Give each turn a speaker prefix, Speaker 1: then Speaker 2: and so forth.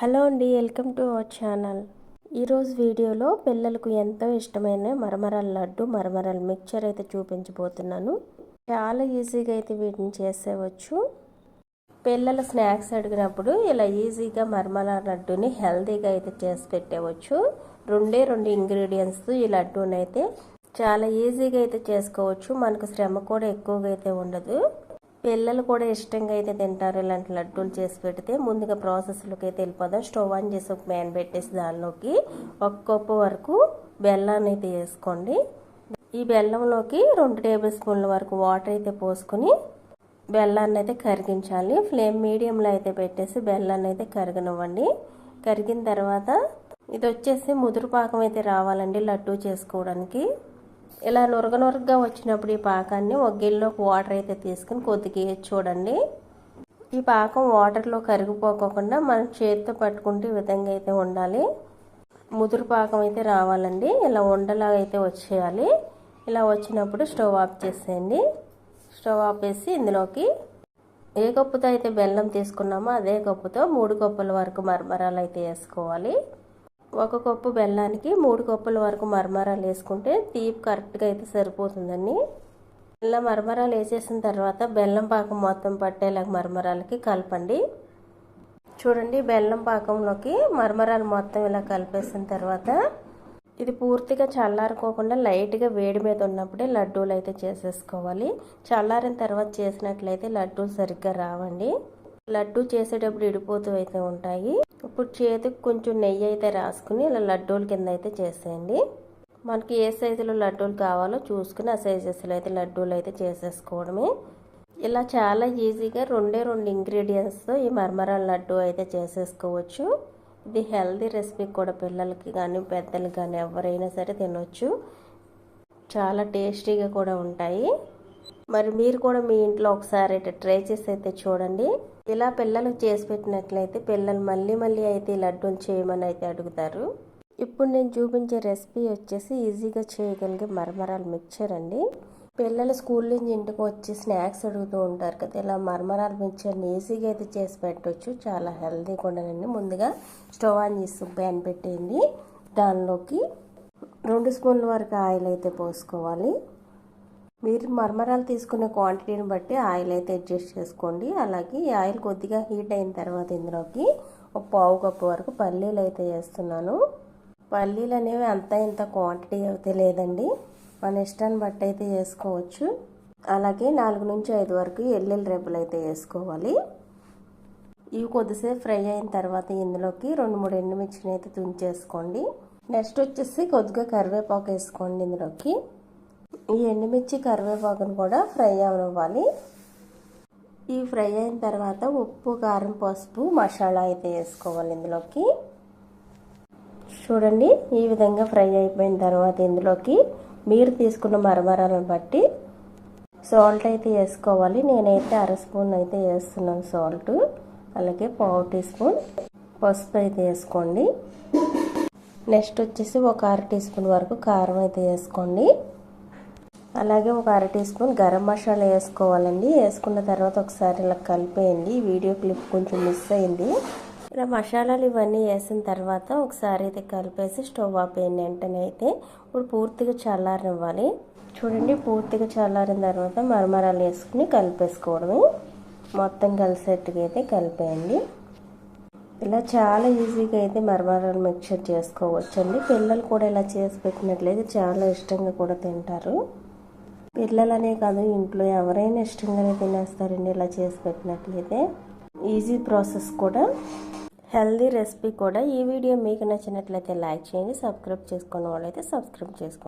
Speaker 1: Hello అండి welcome to our channel. ఈరోజు వీడియోలో పిల్లలకు ఎంతో ఇష్టమైన మరమరాల లడ్డు మరమరాల మిక్చర్ అయితే చూపించబోతున్నాను. చాలా ఈజీగా అయితే వీటిని చేసేవచ్చు పిల్లల స్నాక్స్ అడిగినప్పుడు ఇలా ఈజీగా మరమరాల లడ్డుని హెల్తీగా అయితే చేసి పెట్టేవచ్చు. రెండే రెండు ఇంగ్రీడియంట్స్ ఈ లడ్డూని అయితే చాలా ఈజీగా అయితే చేసుకోవచ్చు. మనకు శ్రమ కూడా ఎక్కువగా అయితే ఉండదు. పిల్లలు కూడా ఇష్టంగా అయితే తింటారు. ఇలాంటి లడ్డూలు చేసి పెడితే ముందుగా ప్రాసెస్లోకి అయితే వెళ్ళిపోదాం. స్టవ్ ఆన్ చేసి ఒక మ్యాన్ పెట్టేసి దానిలోకి ఒక కప్పు వరకు బెల్లాన్ని అయితే వేసుకోండి. ఈ బెల్లంలోకి రెండు టేబుల్ స్పూన్ల వరకు వాటర్ అయితే పోసుకొని బెల్లాన్ని అయితే కరిగించాలి. ఫ్లేమ్ మీడియంలో అయితే పెట్టేసి బెల్లాన్ని అయితే కరగనివ్వండి. కరిగిన తర్వాత ఇది వచ్చేసి ముదురు పాకం అయితే రావాలండి లడ్డూ చేసుకోవడానికి. ఇలా నురగ నురగగా వచ్చినప్పుడు ఈ పాకాన్ని ఒక గిన్నెలోకి వాటర్ అయితే తీసుకుని కొద్దిగా చూడండి. ఈ పాకం వాటర్లో కరిగిపోకోకుండా మనం చేతితో పట్టుకుంటే ఈ విధంగా అయితే ఉండాలి. ముదురు పాకం అయితే రావాలండి. ఇలా ఉండలాగా అయితే వచ్చేయాలి. ఇలా వచ్చినప్పుడు స్టవ్ ఆఫ్ చేసేయండి. స్టవ్ ఆఫ్ చేసి ఇందులోకి ఏ కప్పుతో అయితే బెల్లం తీసుకున్నామో అదే కప్పుతో మూడు కప్పుల వరకు మరమరాలు అయితే వేసుకోవాలి. ఒక కప్పు బెల్లానికి మూడు కప్పుల వరకు మరమరాలు వేసుకుంటే తీపి కరెక్ట్గా అయితే సరిపోతుందండి. ఇలా మరమరాలు వేసేసిన తర్వాత బెల్లం పాకం మొత్తం పట్టేలాగా మరమరాలకి కలపండి. చూడండి బెల్లం పాకంలోకి మరమరాలు మొత్తం ఇలా కలిపేసిన తర్వాత ఇది పూర్తిగా చల్లారుకోకుండా లైట్గా వేడి మీద ఉన్నప్పుడే లడ్డూలు అయితే చేసేసుకోవాలి. చల్లారిన తర్వాత చేసినట్లయితే లడ్డూలు సరిగ్గా రావండి. లడ్డూ చేసేటప్పుడు ఇడిపోతూ అయితే ఉంటాయి. ఇప్పుడు చేతికి కొంచెం నెయ్యి అయితే రాసుకుని ఇలా లడ్డూల కింద అయితే చేసేయండి. మనకి ఏ సైజులో లడ్డూలు కావాలో చూసుకుని ఆ సైజెస్లో అయితే లడ్డూలు అయితే చేసేసుకోవడమే. ఇలా చాలా ఈజీగా రెండే రెండు ఇంగ్రీడియంట్స్తో ఈ మర్మరాల లడ్డు అయితే చేసేసుకోవచ్చు. ఇది హెల్దీ రెసిపీ కూడా పిల్లలకి కానీ పెద్దలకి కానీ ఎవరైనా సరే తినొచ్చు. చాలా టేస్టీగా కూడా ఉంటాయి. మరి మీరు కూడా మీ ఇంట్లో ఒకసారి అయితే ట్రై చేసి అయితే చూడండి. ఇలా పిల్లలకు చేసి పెట్టినట్లయితే పిల్లలు మళ్ళీ మళ్ళీ అయితే లడ్డూని లడ్డూలు చేయమని అయితే అడుగుతారు. ఇప్పుడు నేను చూపించే రెసిపీ వచ్చేసి ఈజీగా చేయగలిగే మరమరాల మిక్చర్ అండి. పిల్లలు స్కూల్ నుంచి ఇంటికి వచ్చి స్నాక్స్ అడుగుతూ ఉంటారు కదా ఇలా మరమరాల మిక్చర్ని ఈజీగా అయితే చేసి పెట్టవచ్చు చాలా హెల్దీ కూడానండి. ముందుగా స్టవ్ ఆన్ చేసి ప్యాన్ పెట్టేయండి. దానిలోకి రెండు స్పూన్ల వరకు ఆయిల్ అయితే పోసుకోవాలి. మీరు మర్మరాలు తీసుకునే క్వాంటిటీని బట్టి ఆయిల్ అయితే అడ్జస్ట్ చేసుకోండి. అలాగే ఈ ఆయిల్ కొద్దిగా హీట్ అయిన తర్వాత ఇందులోకి ఒక పావు కప్పు వరకు పల్లీలు అయితే వేస్తున్నాను. పల్లీలు అనేవి అంత ఇంత క్వాంటిటీ అయితే లేదండి. మన ఇష్టాన్ని బట్టి అయితే వేసుకోవచ్చు. అలాగే నాలుగు నుంచి ఐదు వరకు ఎల్లుల్లి రెబ్బలు అయితే వేసుకోవాలి. ఇవి కొద్దిసేపు ఫ్రై అయిన తర్వాత ఇందులోకి రెండు మూడు ఎండుమిర్చిని అయితే తుంచేసుకోండి. నెక్స్ట్ వచ్చేసి కొద్దిగా కరివేపాకు వేసుకోండి ఇందులోకి. ఈ ఎండుమిర్చి కరివేపాకును కూడా ఫ్రై అవ్వాలి ఈ ఫ్రై అయిన తర్వాత ఉప్పు కారం పసుపు మసాలా అయితే వేసుకోవాలి ఇందులోకి. చూడండి ఈ విధంగా ఫ్రై అయిపోయిన తర్వాత ఇందులోకి మీరు తీసుకున్న మరమరాలను బట్టి సాల్ట్ అయితే వేసుకోవాలి. నేనైతే అర స్పూన్ అయితే వేస్తున్నాను సాల్ట్. అలాగే పావు టీ స్పూన్ పసుపు అయితే వేసుకోండి. నెక్స్ట్ వచ్చేసి ఒక అర టీ స్పూన్ వరకు కారం అయితే వేసుకోండి. అలాగే ఒక అర టీ స్పూన్ గరం మసాలా వేసుకోవాలండి. వేసుకున్న తర్వాత ఒకసారి ఇలా కలిపేయండి. వీడియో క్లిప్ కొంచెం మిస్ అయింది. ఇలా మసాలాలు ఇవన్నీ వేసిన తర్వాత ఒకసారి అయితే కలిపేసి స్టవ్ ఆపేయండి వెంటనే అయితే. ఇప్పుడు పూర్తిగా చల్లారనివ్వాలి. చూడండి పూర్తిగా చల్లారిన తర్వాత మరమరాలు వేసుకుని కలిపేసుకోవడమే. మొత్తం కలిసేట్టుగా అయితే కలిపేయండి. ఇలా చాలా ఈజీగా అయితే మరమరాలు మిక్చర్ చేసుకోవచ్చండి. పిల్లలు కూడా ఇలా చేసి పెట్టినట్లయితే చాలా ఇష్టంగా కూడా తింటారు. పిల్లలనే కాదు ఇంట్లో ఎవరైనా ఇష్టంగానే తినేస్తారండి ఇలా చేసి పెట్టినట్లయితే. ఈజీ ప్రాసెస్ కూడా. హెల్దీ రెసిపీ కూడా. ఈ వీడియో మీకు నచ్చినట్లయితే లైక్ చేయండి సబ్స్క్రైబ్ చేసుకున్న వాళ్ళైతే సబ్స్క్రైబ్ చేసుకోండి.